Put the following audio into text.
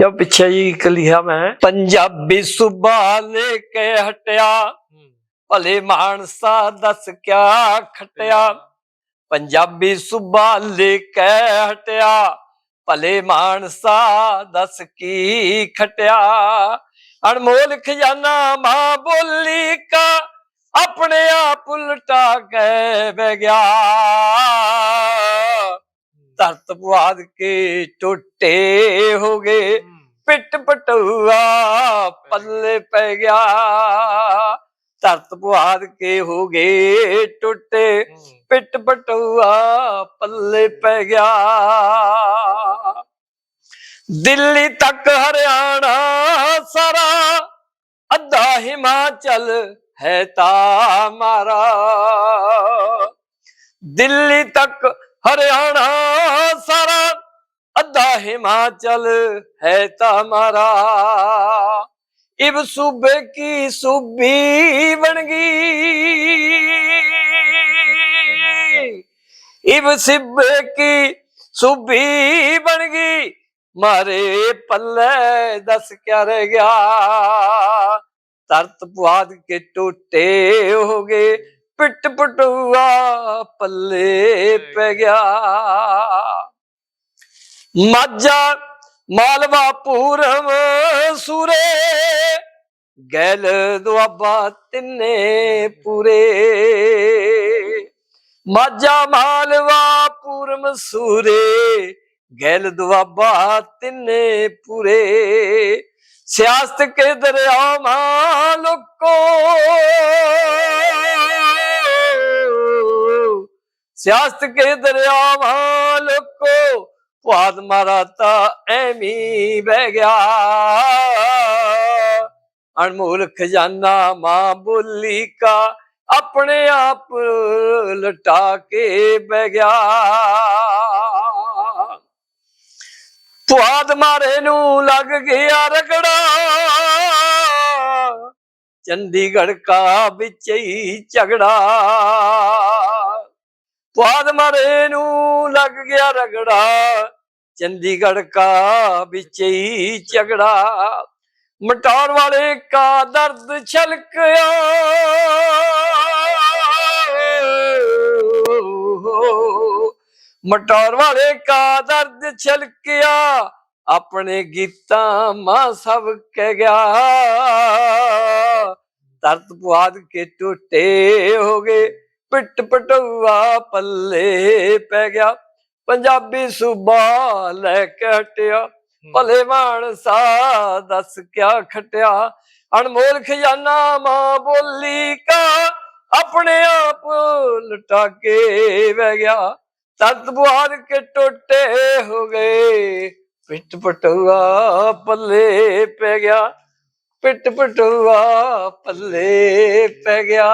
ਜਾਂ ਪਿੱਛੇ ਜੀ ਇੱਕ ਲਿਖਿਆ ਮੈਂ ਪੰਜਾਬੀ ਸੁਬਾ ਲੈ ਕੇ ਹਟਿਆ ਭਲੇ ਮਾਨਸਾ ਦੱਸ ਕਿਆ ਖਟਿਆ। ਪੰਜਾਬੀ ਸੁਬਾ ਲੈ ਕੇ ਹਟਿਆ ਭਲੇ ਮਾਨਸਾ ਦੱਸ ਕੀ ਖਟਿਆ। ਅਨਮੋਲ ਖਜ਼ਾਨਾ ਮਾਂ ਬੋਲੀ ਕਾ ਆਪਣੇ ਆਪ ਉਲਟਾ ਕੇ ਬਹਿ ਗਿਆ। ਧਰਤ ਪੁਆਦ ਕੇ ਟੁੱਟੇ ਹੋ ਗਏ। ਪਿੱਟ ਪਟੂਆ ਪੱਲੇ ਪੈ ਗਿਆ। ਧਰਤ ਪੁਆਦ ਕੇ ਹੋ ਗਏ ਟੁੱਟੇ। ਪਿੱਟ ਪਟੂਆ ਪੱਲੇ ਪੈ ਗਿਆ। ਦਿੱਲੀ ਤੱਕ ਹਰਿਆਣਾ ਸਾਰਾ ਅੱਧਾ ਹਿਮਾਚਲ ਹੈ ਤਾ ਮਾਰਾ। ਦਿੱਲੀ ਤੱਕ ਹਰਿਆਣਾ ਸਾਰਾ, ਅੱਧਾ ਹਿਮਾਚਲ ਹੈ ਤਾ ਮਾਰਾ। ਇਬ ਸੂਬੇ ਕੀ ਸੂਬੀ ਬਣ ਗਈ? ਇਬ ਸਿੱਬੇ ਕੀ ਸੂਬੀ ਬਣ ਗਈ? ਮਾਰੇ ਪੱਲੇ ਦੱਸ ਕਿਆ ਰਹਿ ਗਿਆ? ਤਰਤ ਪੁਆਦ ਕੇ ਟੋਟੇ ਹੋ ਗਏ। ਪਿੱਟ ਪਟੂਆ ਪੱਲੇ ਪੈ ਗਿਆ। ਮਾਝਾ ਮਾਲਵਾ ਪੂਰਮ ਸੂਰੇ, ਗੈਲ ਦੁਆਬਾ ਤਿੰਨੇ ਪੂਰੇ। ਮਾਝਾ ਮਾਲਵਾ ਪੂਰਮ ਸੂਰੇ, ਗੈਲ ਦੁਆਬਾ ਤਿੰਨੇ ਪੂਰੇ। ਸਿਆਸਤ ਕੇ ਦਰਿਆ ਮਾਂ ਲੋਕੋ ਸਿਆਸਤ ਕੇ ਦਰਿਆ ਮਾਂ ਲੋਕੋ ਪੁਆਦ ਮਾਰਾ ਤਾਂ ਐਵੇਂ ਬਹਿ ਗਿਆ। ਅਨਮੋਲ ਖਜ਼ਾਨਾ ਮਾਂ ਬੋਲੀ ਕਾ, ਆਪਣੇ ਆਪ ਲਟਾ ਕੇ ਬਹਿ ਗਿਆ। ਪੁਆਦ ਮਾਰੇ ਨੂੰ ਲੱਗ ਗਿਆ ਰਗੜਾ, ਚੰਡੀਗੜ੍ਹ ਕਾ ਵਿੱਚ ਹੀ ਝਗੜਾ। ਪੁਆਦ ਮਾਰੇ ਨੂੰ ਲੱਗ ਗਿਆ ਰਗੜਾ, ਚੰਡੀਗੜ੍ਹ ਕਾ ਵਿੱਚ ਹੀ ਝਗੜਾ। ਮਟੌਰ ਵਾਲੇ ਕਾ ਦਰਦ ਛਲਕਿਆ। ਮਟੌਰ ਵਾਲੇ ਕਾ ਦਰਦ ਛਲਕਿਆ। ਆਪਣੇ ਗੀਤਾਂ ਮਾ ਸਭ ਕਹਿ ਗਿਆ। ਦਰਦ ਪੁਆਦ ਕੇ ਟੁੱਟੇ ਹੋ ਗਏ। ਪਿੱਟ ਪਟੂਆ ਪੱਲੇ ਪੈ ਗਿਆ। ਪੰਜਾਬੀ ਸੂਬਾ ਲੈ ਕੇ ਹਟਿਆ। ਭਲੇ ਮਾਨਸਾ ਦੱਸ ਕਿਆ ਖਟਿਆ। ਅਨਮੋਲ ਖਜ਼ਾਨਾ ਮਾਂ ਬੋਲੀ ਕਾ ਆਪਣੇ ਆਪ ਲਟਾ ਕੇ ਬਹਿ ਗਿਆ। ਤਤ ਬੁਹਾਰ ਕੇ ਟੋਟੇ ਹੋ ਗਏ। ਪਿੱਟ ਪਟੂਆ ਪੱਲੇ ਪੈ ਗਿਆ। ਪਿੱਟ ਪਟੂਆ ਪੱਲੇ ਪੈ ਗਿਆ।